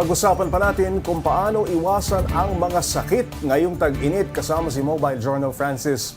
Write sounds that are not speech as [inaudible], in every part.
Pag-usapan pa natin kung paano iwasan ang mga sakit ngayong tag-init kasama si Mobile Journal Francis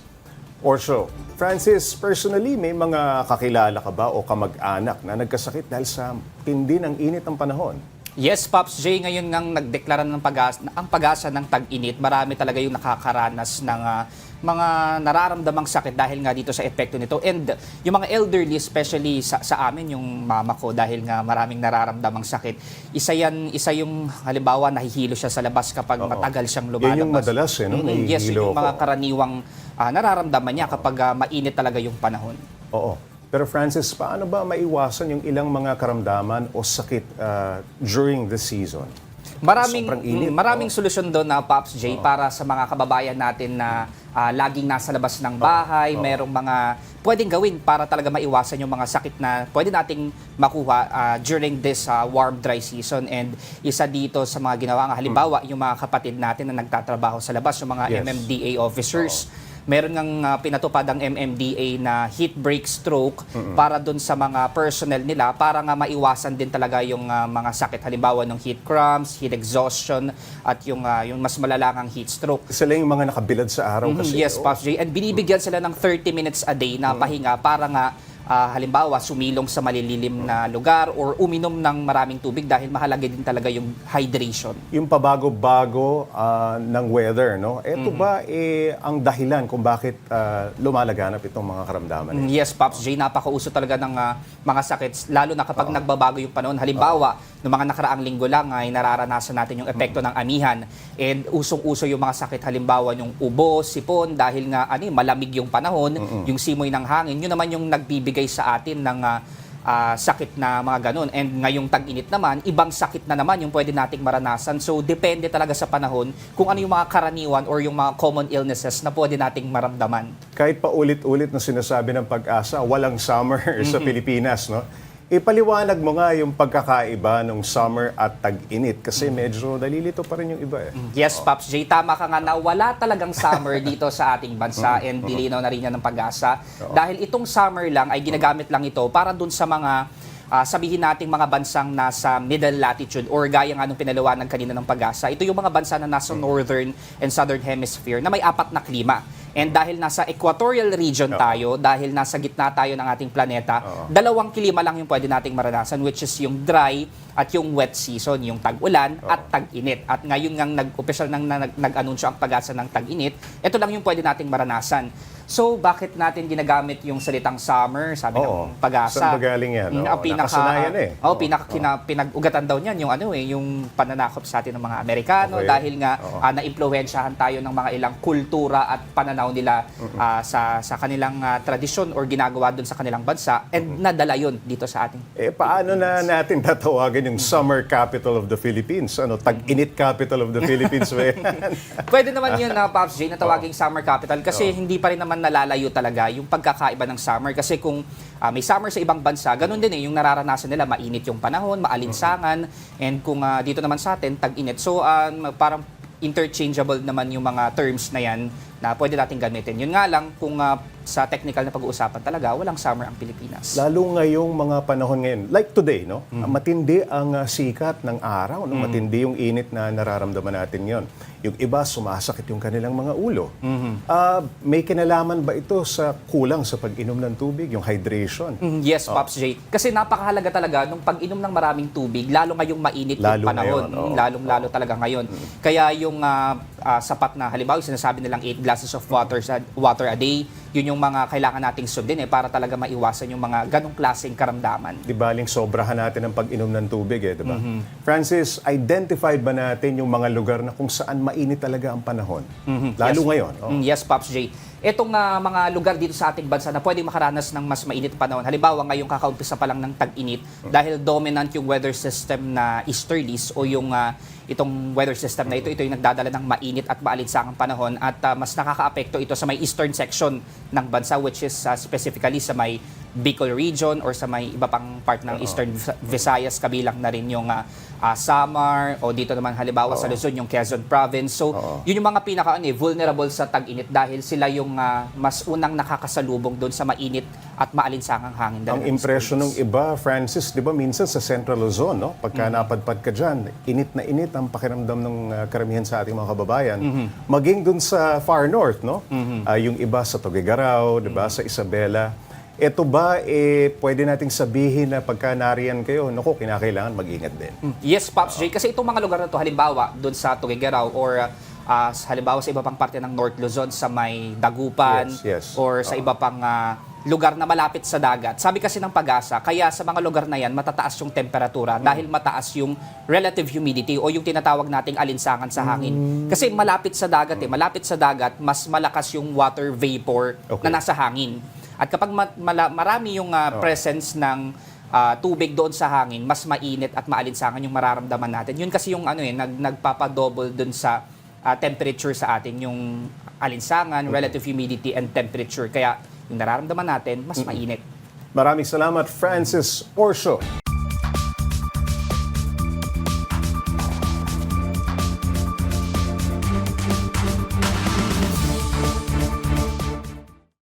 Orsho. Francis, personally, may mga kakilala ka ba o kamag-anak na nagkasakit dahil sa tindi ng init ng panahon? Yes, Pops J, ngayon ngang nagdeklara ng pag ang pag-asa ng tag-init, marami talaga yung nakakaranas ng ah, mga nararamdamang sakit dahil nga dito sa epekto nito. And yung mga elderly, especially sa, sa amin, yung mama ko, dahil nga maraming nararamdamang sakit, isa yan, isa yung halimbawa nahihilo siya sa labas kapag Oo. matagal siyang lumalabas. Yan yung madalas, eh, no? Mhm, Yes, yung mga karaniwang ah, nararamdaman niya kapag ah, mainit talaga yung panahon. Oo. Pero Francis, paano ba maiwasan yung ilang mga karamdaman o sakit ah, during the season? Maraming init, mm, maraming solusyon doon na Pops J para sa mga kababayan natin na ah, laging nasa labas ng bahay, merong mga pwedeng gawin para talaga maiwasan yung mga sakit na pwede nating makuha ah, during this ah, warm dry season and isa dito sa mga ginawa nga halimbawa yung mga kapatid natin na nagtatrabaho sa labas, yung mga Yes. MMDA officers. Meron ngang ah, pinatupad ang MMDA na heat break stroke para doon sa mga personnel nila para nga maiwasan din talaga yung ah, mga sakit halimbawa ng heat cramps, heat exhaustion at yung ah, yung mas malalangang heat stroke. Sila yung mga nakabilad sa araw kasi. Mhm, yes, oh. Pops J. And binibigyan sila ng 30 minutes a day na pahinga para nga ah, halimbawa sumilong sa malililim na lugar or uminom ng maraming tubig dahil mahalaga din talaga yung hydration. yung pabago-bago ah, ng weather, no? Ito ba eh ang dahilan kung bakit ah, lumalaganap itong mga karamdaman? Mm, Yes, Pops J, napakauso talaga ng ah, mga sakit, lalo na kapag nagbabago yung panahon. Halimbawa, noong mga nakaraang linggo lang ay nararanasan natin yung epekto ng amihan. And usong-uso yung mga sakit, halimbawa yung ubo, sipon, dahil nga ano, eh, malamig yung panahon, yung simoy ng hangin, yun naman yung nagbibigay sa atin ng ah, ah, sakit na mga ganun. And ngayong tag-init naman, ibang sakit na naman yung pwede nating maranasan. So, depende talaga sa panahon kung ano yung mga karaniwan or yung mga common illnesses na pwede nating maramdaman. Kahit pa ulit-ulit na sinasabi ng pag-asa, walang summer [laughs] sa Pilipinas, no? Ipaliwanag mo nga yung pagkakaiba ng summer at tag-init kasi medyo nalilito pa rin yung iba eh. Yes, Pops J, tama ka nga na wala talagang summer [laughs] dito sa ating bansa and dilinaw na rin yan ng pag-asa. Dahil itong summer lang ay ginagamit lang ito para dun sa mga ah, sabihin nating mga bansang nasa middle latitude or gaya nga nung pinaliwanag kanina ng pag-asa. Ito yung mga bansa na nasa northern and southern hemisphere na may apat na klima. And dahil nasa equatorial region Oo. tayo, dahil nasa gitna tayo ng ating planeta, Oo. dalawang klima lang yung pwede nating maranasan which is yung dry at yung wet season, yung tag-ulan at tag-init. At ngayon ngang nag-official nang nag, nag-anunsyo ang pag-asa ng tag-init, ito lang yung pwede nating maranasan. So, bakit natin ginagamit yung salitang summer? Sabi Oo. ng pag-asa. Saan ba galing yan? Mm, Oo, ang pinaka, nakasanayan eh. Oh, Oo. pinaka, kina- pinag-ugatan daw niyan yung ano eh, yung pananakop sa atin ng mga Amerikano Okay. dahil nga Oo. ah, naimpluwensyahan tayo ng mga ilang kultura at pananaw nila ah, sa sa kanilang ah, tradisyon or ginagawa doon sa kanilang bansa and nadala yun dito sa ating Eh, paano na natin [laughs] tatawagan yung summer capital of the Philippines? Ano, tag-init capital of the Philippines ba [laughs] yan? Pwede naman yun na Pops J na tawaging summer capital kasi hindi pa rin naman nalalayo talaga yung pagkakaiba ng summer kasi kung ah, may summer sa ibang bansa, ganun din eh yung nararanasan nila mainit yung panahon, maalinsangan and kung ah, dito naman sa atin tag-init. So um, parang interchangeable naman yung mga terms na yan na pwede nating gamitin. Yun nga lang kung ah, sa technical na pag-uusapan talaga, walang summer ang Pilipinas. Lalo ngayong mga panahon ngayon, like today, no? Matindi ang uh, sikat ng araw, no? Matindi yung init na nararamdaman natin yon. Yung iba, sumasakit yung kanilang mga ulo. Ah, may kinalaman ba ito sa kulang sa pag-inom ng tubig, yung hydration? Mm, Yes, Pops J. Kasi napakahalaga talaga nung pag-inom ng maraming tubig, lalo ngayong mainit Lalo yung panahon. ngayon. Mm, Lalong-lalo talaga ngayon. Kaya yung ah, ah, sapat na, halimbawa, sinasabi nilang 8 glasses of water, sa, water a day, yun yung mga kailangan nating sundin eh, para talaga maiwasan yung mga ganong klaseng karamdaman. Di baling sobrahan natin ang pag-inom ng tubig, eh, di ba? Mm-hmm. Francis, identified ba natin yung mga lugar na kung saan mainit talaga ang panahon? Lalo Mm-hmm. Yes. ngayon. oh. Mm, yes, Pops J. Itong ah, mga lugar dito sa ating bansa na pwedeng makaranas ng mas mainit na panahon. Halimbawa, ngayong kakaumpisa pa lang ng tag-init dahil dominant yung weather system na easterlies o yung ah, itong weather system na ito, ito yung nagdadala ng mainit at maalinsangang panahon at ah, mas nakakaapekto ito sa may eastern section ng bansa which is ah, specifically sa may Bicol region or sa may iba pang part ng Eastern Vis- Visayas kabilang na rin yung ah, ah, Samar o dito naman halimbawa sa Luzon yung Quezon province. So yun yung mga pinaka ano, eh, vulnerable sa tag-init dahil sila yung ah, mas unang nakakasalubong doon sa mainit at maalinsangang hangin. Ang dahil impression ng iba, Francis, di ba minsan sa Central Luzon, no? pagka napadpad ka dyan, init na init ang pakiramdam ng uh, karamihan sa ating mga kababayan. Maging dun sa far north, no? Ah, yung iba sa Tuguegarao, di ba, sa Isabela. Ito ba, eh, pwede nating sabihin na pagka nariyan kayo, naku, kinakailangan mag-ingat din. Yes, Pops Jay. Kasi itong mga lugar na to halimbawa, doon sa Tuguegarao or sa- halimbawa sa iba pang parte ng North Luzon, sa may Dagupan, Yes, yes. or sa iba pang ah, lugar na malapit sa dagat. Sabi kasi ng pag-asa, kaya sa mga lugar na yan, matataas yung temperatura dahil mataas yung relative humidity o yung tinatawag nating alinsangan sa hangin. Kasi malapit sa dagat eh, malapit sa dagat, mas malakas yung water vapor Okay. na nasa hangin. At kapag ma- mala- marami yung ah, presence ng ah, tubig doon sa hangin, mas mainit at maalinsangan yung mararamdaman natin. Yun kasi yung ano eh, nag, nagpapadouble doon sa ah, temperature sa atin, yung alinsangan, relative humidity, and temperature. Kaya yung nararamdaman natin, mas mainit. Maraming salamat, Francis Orso.